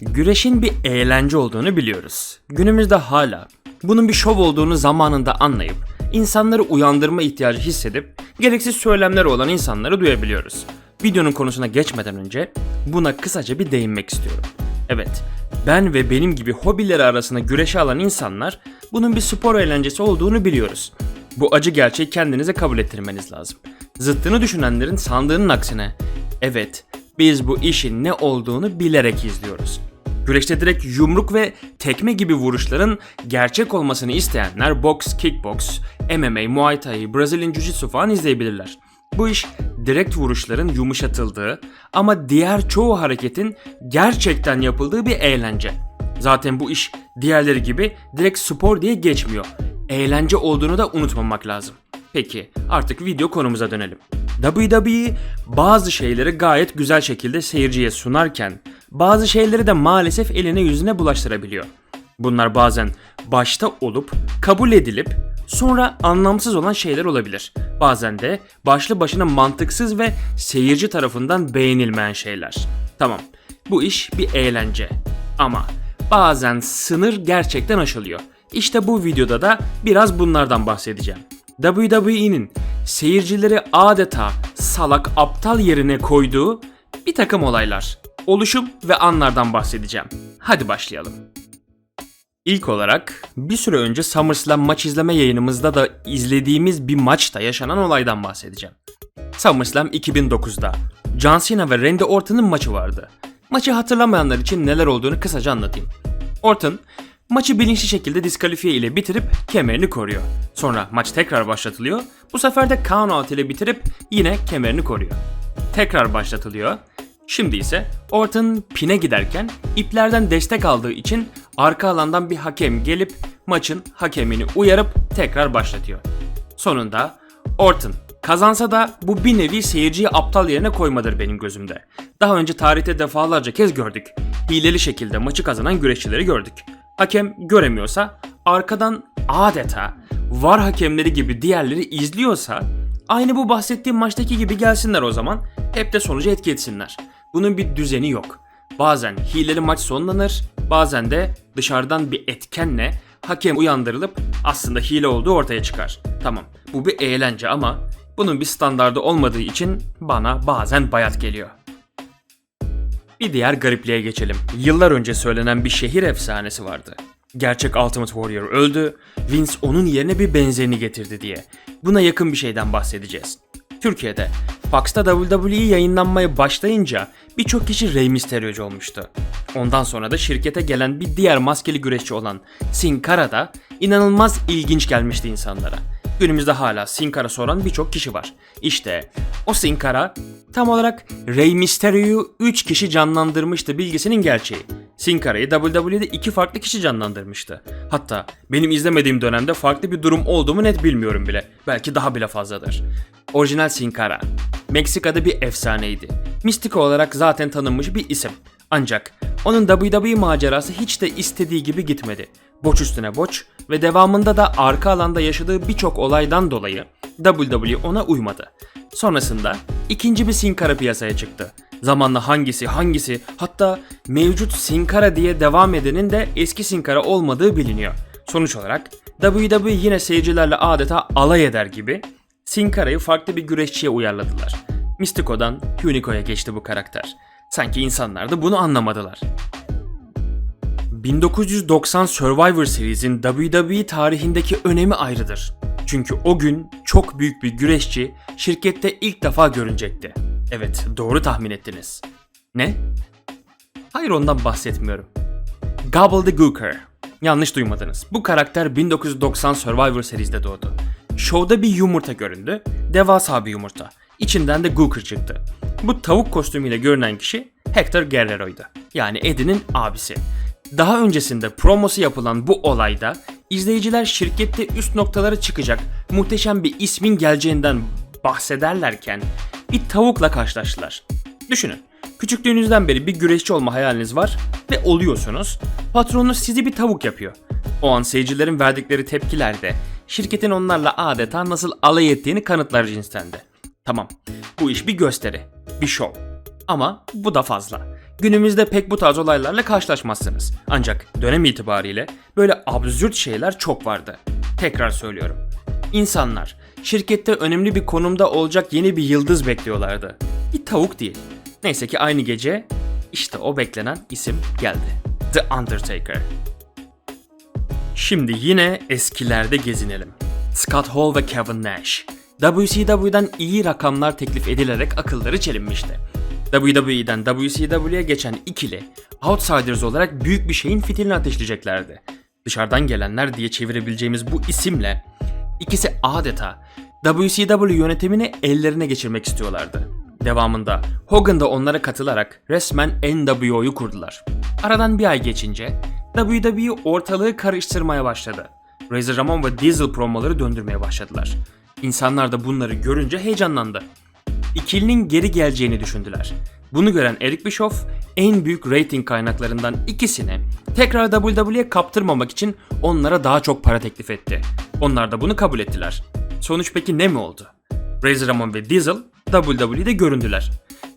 Güreşin bir eğlence olduğunu biliyoruz. Günümüzde hala bunun bir şov olduğunu zamanında anlayıp insanları uyandırma ihtiyacı hissedip gereksiz söylemleri olan insanları duyabiliyoruz. Videonun konusuna geçmeden önce buna kısaca bir değinmek istiyorum. Evet, ben ve benim gibi hobileri arasında güreşe alan insanlar bunun bir spor eğlencesi olduğunu biliyoruz. Bu acı gerçeği kendinize kabul ettirmeniz lazım. Zıttını düşünenlerin sandığının aksine, evet biz bu işin ne olduğunu bilerek izliyoruz. Güreşte direkt yumruk ve tekme gibi vuruşların gerçek olmasını isteyenler boks, kickbox, MMA, muay thai, Brazilian jiu-jitsu falan izleyebilirler. Bu iş direkt vuruşların yumuşatıldığı ama diğer çoğu hareketin gerçekten yapıldığı bir eğlence. Zaten bu iş diğerleri gibi direkt spor diye geçmiyor. Eğlence olduğunu da unutmamak lazım. Peki artık video konumuza dönelim. WWE bazı şeyleri gayet güzel şekilde seyirciye sunarken bazı şeyleri de maalesef eline yüzüne bulaştırabiliyor. Bunlar bazen başta olup kabul edilip sonra anlamsız olan şeyler olabilir. Bazen de başlı başına mantıksız ve seyirci tarafından beğenilmeyen şeyler. Tamam. Bu iş bir eğlence. Ama bazen sınır gerçekten aşılıyor. İşte bu videoda da biraz bunlardan bahsedeceğim. WWE'nin seyircileri adeta salak aptal yerine koyduğu bir takım olaylar, oluşum ve anlardan bahsedeceğim. Hadi başlayalım. İlk olarak bir süre önce SummerSlam maç izleme yayınımızda da izlediğimiz bir maçta yaşanan olaydan bahsedeceğim. SummerSlam 2009'da John Cena ve Randy Orton'un maçı vardı. Maçı hatırlamayanlar için neler olduğunu kısaca anlatayım. Orton maçı bilinçli şekilde diskalifiye ile bitirip kemerini koruyor. Sonra maç tekrar başlatılıyor. Bu sefer de count ile bitirip yine kemerini koruyor. Tekrar başlatılıyor. Şimdi ise Orton pine giderken iplerden destek aldığı için arka alandan bir hakem gelip maçın hakemini uyarıp tekrar başlatıyor. Sonunda Orton kazansa da bu bir nevi seyirciyi aptal yerine koymadır benim gözümde. Daha önce tarihte defalarca kez gördük. Hileli şekilde maçı kazanan güreşçileri gördük. Hakem göremiyorsa arkadan adeta var hakemleri gibi diğerleri izliyorsa aynı bu bahsettiğim maçtaki gibi gelsinler o zaman hep de sonucu etki etsinler. Bunun bir düzeni yok. Bazen hileli maç sonlanır, bazen de dışarıdan bir etkenle hakem uyandırılıp aslında hile olduğu ortaya çıkar. Tamam bu bir eğlence ama bunun bir standardı olmadığı için bana bazen bayat geliyor. Bir diğer garipliğe geçelim. Yıllar önce söylenen bir şehir efsanesi vardı. Gerçek Ultimate Warrior öldü, Vince onun yerine bir benzerini getirdi diye. Buna yakın bir şeyden bahsedeceğiz. Türkiye'de Fox'ta WWE yayınlanmaya başlayınca birçok kişi Rey Mysterio'cu olmuştu. Ondan sonra da şirkete gelen bir diğer maskeli güreşçi olan Sin Cara da inanılmaz ilginç gelmişti insanlara. Günümüzde hala Sin Cara soran birçok kişi var. İşte o Sin Cara tam olarak Rey Mysterio'yu 3 kişi canlandırmıştı bilgisinin gerçeği. Sin Cara'yı WWE'de iki farklı kişi canlandırmıştı. Hatta benim izlemediğim dönemde farklı bir durum olduğumu net bilmiyorum bile. Belki daha bile fazladır. Orijinal Sin Cara. Meksika'da bir efsaneydi. Mystica olarak zaten tanınmış bir isim. Ancak onun WWE macerası hiç de istediği gibi gitmedi. Boç üstüne boç ve devamında da arka alanda yaşadığı birçok olaydan dolayı WWE ona uymadı. Sonrasında ikinci bir Sin Cara piyasaya çıktı. Zamanla hangisi hangisi hatta mevcut Sin Cara diye devam edenin de eski Sin Cara olmadığı biliniyor. Sonuç olarak WWE yine seyircilerle adeta alay eder gibi Sin Cara'yı farklı bir güreşçiye uyarladılar. Mystico'dan Hunico'ya geçti bu karakter. Sanki insanlar da bunu anlamadılar. 1990 Survivor Series'in WWE tarihindeki önemi ayrıdır. Çünkü o gün çok büyük bir güreşçi şirkette ilk defa görünecekti. Evet, doğru tahmin ettiniz. Ne? Hayır ondan bahsetmiyorum. Gobbledygooker. Yanlış duymadınız. Bu karakter 1990 Survivor Series'de doğdu. Show'da bir yumurta göründü. Devasa bir yumurta. İçinden de Gooker çıktı. Bu tavuk kostümüyle görünen kişi Hector Guerrero'ydu. Yani Eddie'nin abisi. Daha öncesinde promosu yapılan bu olayda izleyiciler şirkette üst noktalara çıkacak muhteşem bir ismin geleceğinden bahsederlerken bir tavukla karşılaştılar. Düşünün. Küçüklüğünüzden beri bir güreşçi olma hayaliniz var ve oluyorsunuz. Patronunuz sizi bir tavuk yapıyor. O an seyircilerin verdikleri tepkiler de şirketin onlarla adeta nasıl alay ettiğini kanıtlar cinstendi. Tamam, bu iş bir gösteri, bir şov. Ama bu da fazla. Günümüzde pek bu tarz olaylarla karşılaşmazsınız. Ancak dönem itibariyle böyle absürt şeyler çok vardı. Tekrar söylüyorum. İnsanlar şirkette önemli bir konumda olacak yeni bir yıldız bekliyorlardı. Bir tavuk değil. Neyse ki aynı gece işte o beklenen isim geldi. The Undertaker. Şimdi yine eskilerde gezinelim. Scott Hall ve Kevin Nash. WCW'den iyi rakamlar teklif edilerek akılları çelinmişti. WWE'den WCW'ye geçen ikili, Outsiders olarak büyük bir şeyin fitilini ateşleyeceklerdi. Dışarıdan gelenler diye çevirebileceğimiz bu isimle ikisi adeta WCW yönetimini ellerine geçirmek istiyorlardı. Devamında Hogan da onlara katılarak resmen NWO'yu kurdular. Aradan bir ay geçince WWE ortalığı karıştırmaya başladı. Razor Ramon ve Diesel promoları döndürmeye başladılar. İnsanlar da bunları görünce heyecanlandı. İkilinin geri geleceğini düşündüler. Bunu gören Eric Bischoff en büyük rating kaynaklarından ikisini tekrar WWE'ye kaptırmamak için onlara daha çok para teklif etti. Onlar da bunu kabul ettiler. Sonuç peki ne mi oldu? Razor Ramon ve Diesel WWE'de göründüler.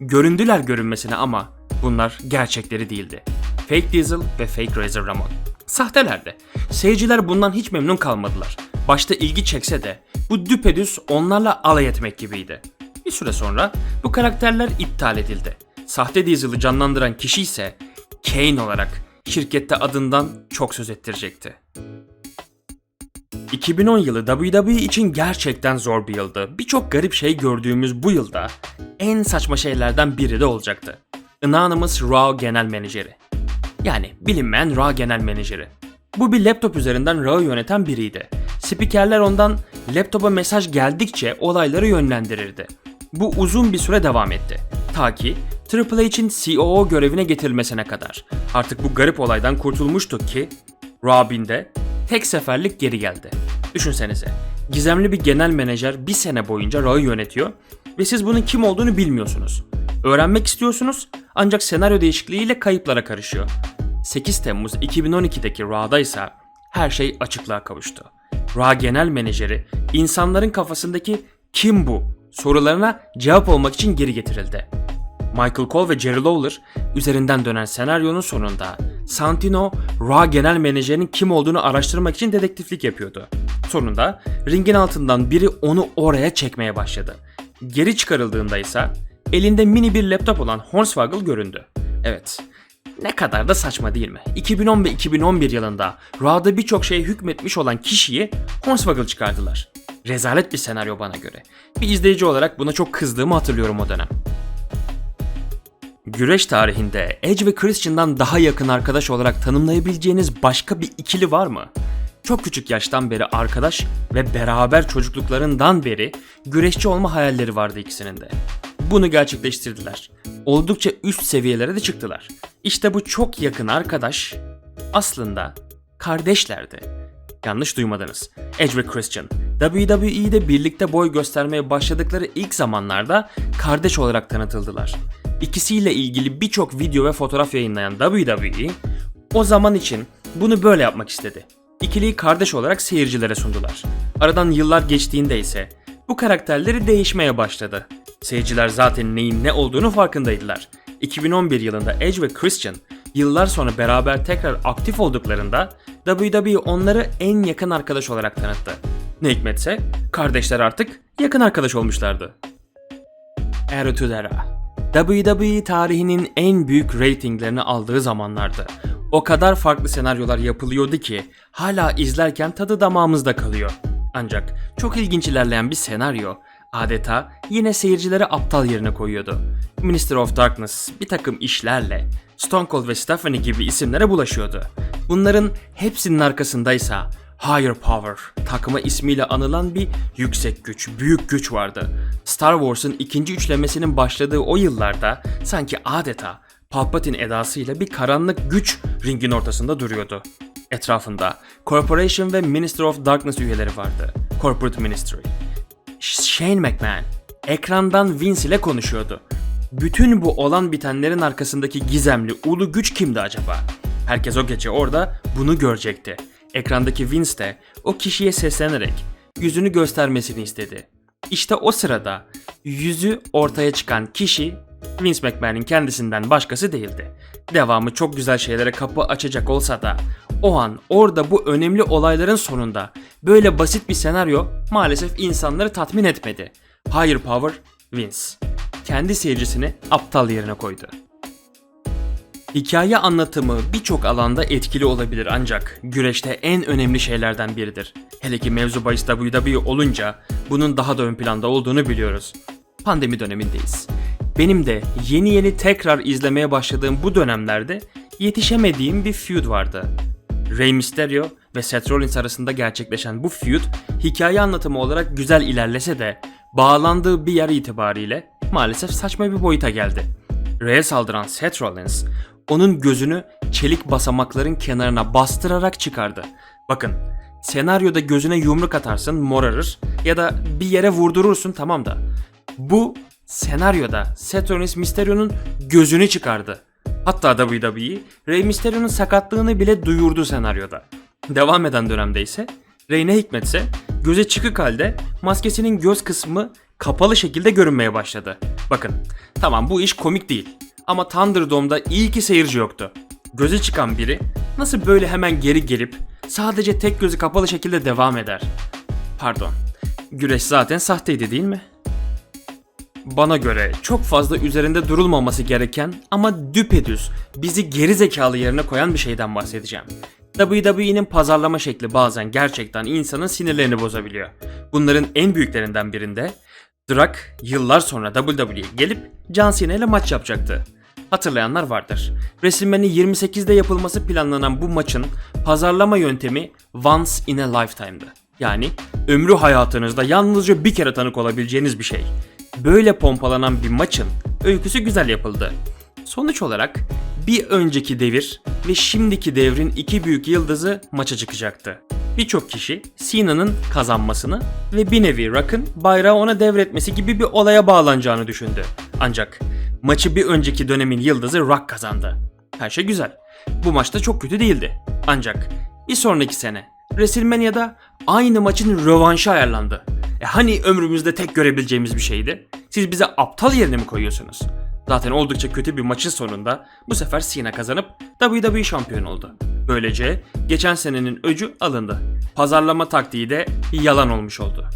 Göründüler görünmesine ama bunlar gerçekleri değildi. Fake Diesel ve Fake Razor Ramon. Sahtelerdi. Seyirciler bundan hiç memnun kalmadılar. Başta ilgi çekse de bu düpedüz onlarla alay etmek gibiydi. Bir süre sonra bu karakterler iptal edildi. Sahte Diesel'ı canlandıran kişi ise Kane olarak şirkette adından çok söz ettirecekti. 2010 yılı WWE için gerçekten zor bir yıldı. Birçok garip şey gördüğümüz bu yılda en saçma şeylerden biri de olacaktı. Anonymous Raw Genel Menajeri. Yani bilinmeyen Raw Genel Menajeri. Bu bir laptop üzerinden Raw'ı yöneten biriydi. Spikerler ondan laptopa mesaj geldikçe olayları yönlendirirdi. Bu uzun bir süre devam etti. Ta ki Triple H'in COO görevine getirilmesine kadar. Artık bu garip olaydan kurtulmuştuk ki Robin de tek seferlik geri geldi. Düşünsenize. Gizemli bir genel menajer bir sene boyunca Raw'ı yönetiyor ve siz bunun kim olduğunu bilmiyorsunuz. Öğrenmek istiyorsunuz ancak senaryo değişikliğiyle kayıplara karışıyor. 8 Temmuz 2012'deki Raw'da ise her şey açıklığa kavuştu. Raw genel menajeri insanların kafasındaki kim bu sorularına cevap olmak için geri getirildi. Michael Cole ve Jerry Lawler üzerinden dönen senaryonun sonunda Santino, Raw genel menajerinin kim olduğunu araştırmak için dedektiflik yapıyordu. Sonunda ringin altından biri onu oraya çekmeye başladı. Geri çıkarıldığında ise elinde mini bir laptop olan Hornswoggle göründü. Evet, ne kadar da saçma değil mi? 2010 ve 2011 yılında Raw'da birçok şeye hükmetmiş olan kişiyi Hornswoggle çıkardılar. Rezalet bir senaryo bana göre. Bir izleyici olarak buna çok kızdığımı hatırlıyorum o dönem. Güreş tarihinde Edge ve Christian'dan daha yakın arkadaş olarak tanımlayabileceğiniz başka bir ikili var mı? Çok küçük yaştan beri arkadaş ve beraber çocukluklarından beri güreşçi olma hayalleri vardı ikisinin de. Bunu gerçekleştirdiler. Oldukça üst seviyelere de çıktılar. İşte bu çok yakın arkadaş aslında kardeşlerdi. Yanlış duymadınız. Edge ve Christian, WWE'de birlikte boy göstermeye başladıkları ilk zamanlarda kardeş olarak tanıtıldılar. İkisiyle ilgili birçok video ve fotoğraf yayınlayan WWE, o zaman için bunu böyle yapmak istedi. İkiliyi kardeş olarak seyircilere sundular. Aradan yıllar geçtiğinde ise bu karakterleri değişmeye başladı. Seyirciler zaten neyin ne olduğunu farkındaydılar. 2011 yılında Edge ve Christian yıllar sonra beraber tekrar aktif olduklarında WWE onları en yakın arkadaş olarak tanıttı. Ne hikmetse kardeşler artık yakın arkadaş olmuşlardı. Attitude Era WWE tarihinin en büyük reytinglerini aldığı zamanlardı. O kadar farklı senaryolar yapılıyordu ki hala izlerken tadı damağımızda kalıyor. Ancak çok ilginç ilerleyen bir senaryo adeta yine seyircileri aptal yerine koyuyordu. Minister of Darkness bir takım işlerle Stone Cold ve Stephanie gibi isimlere bulaşıyordu. Bunların hepsinin arkasındaysa Higher Power takımı ismiyle anılan bir yüksek güç, büyük güç vardı. Star Wars'ın ikinci üçlemesinin başladığı o yıllarda sanki adeta Palpatine edasıyla bir karanlık güç ringin ortasında duruyordu. Etrafında Corporation ve Minister of Darkness üyeleri vardı. Corporate Ministry. Shane McMahon ekrandan Vince ile konuşuyordu. Bütün bu olan bitenlerin arkasındaki gizemli ulu güç kimdi acaba? Herkes o gece orada bunu görecekti. Ekrandaki Vince de o kişiye seslenerek yüzünü göstermesini istedi. İşte o sırada yüzü ortaya çıkan kişi Vince McMahon'in kendisinden başkası değildi. Devamı çok güzel şeylere kapı açacak olsa da o an orada bu önemli olayların sonunda böyle basit bir senaryo maalesef insanları tatmin etmedi. Higher Power Vince. Kendi seyircisini aptal yerine koydu. Hikaye anlatımı birçok alanda etkili olabilir ancak güreşte en önemli şeylerden biridir. Hele ki mevzu bahis WWE olunca bunun daha da ön planda olduğunu biliyoruz. Pandemi dönemindeyiz. Benim de yeni yeni tekrar izlemeye başladığım bu dönemlerde yetişemediğim bir feud vardı. Rey Mysterio ve Seth Rollins arasında gerçekleşen bu feud hikaye anlatımı olarak güzel ilerlese de bağlandığı bir yer itibariyle maalesef saçma bir boyuta geldi. Rey'e saldıran Seth Rollins onun gözünü çelik basamakların kenarına bastırarak çıkardı. Bakın senaryoda gözüne yumruk atarsın morarır ya da bir yere vurdurursun tamam da bu senaryoda Seth Rollins Mysterio'nun gözünü çıkardı. Hatta WWE Rey Mysterio'nun sakatlığını bile duyurdu senaryoda. Devam eden dönemde ise Rey ne hikmetse göze çıkık halde maskesinin göz kısmı kapalı şekilde görünmeye başladı. Bakın tamam bu iş komik değil ama Thunderdome'da iyi ki seyirci yoktu. Gözü çıkan biri nasıl böyle hemen geri gelip sadece tek gözü kapalı şekilde devam eder? Pardon. Güreş zaten sahteydi değil mi? Bana göre çok fazla üzerinde durulmaması gereken ama düpedüz bizi geri zekalı yerine koyan bir şeyden bahsedeceğim. WWE'nin pazarlama şekli bazen gerçekten insanın sinirlerini bozabiliyor. Bunların en büyüklerinden birinde Drak yıllar sonra WWE'ye gelip John Cena ile maç yapacaktı. Hatırlayanlar vardır. WrestleMania 28'de yapılması planlanan bu maçın pazarlama yöntemi Once in a Lifetime'dı. Yani ömrü hayatınızda yalnızca bir kere tanık olabileceğiniz bir şey. Böyle pompalanan bir maçın öyküsü güzel yapıldı. Sonuç olarak bir önceki devir ve şimdiki devrin iki büyük yıldızı maça çıkacaktı. Birçok kişi Cena'nın kazanmasını ve bir nevi Rock'ın bayrağı ona devretmesi gibi bir olaya bağlanacağını düşündü. Ancak maçı bir önceki dönemin yıldızı Rock kazandı. Her şey güzel. Bu maçta çok kötü değildi. Ancak bir sonraki sene WrestleMania'da aynı maçın rövanşı ayarlandı. E hani ömrümüzde tek görebileceğimiz bir şeydi? Siz bize aptal yerine mi koyuyorsunuz? Zaten oldukça kötü bir maçın sonunda bu sefer Cena kazanıp WWE şampiyon oldu. Böylece geçen senenin öcü alındı. Pazarlama taktiği de yalan olmuş oldu.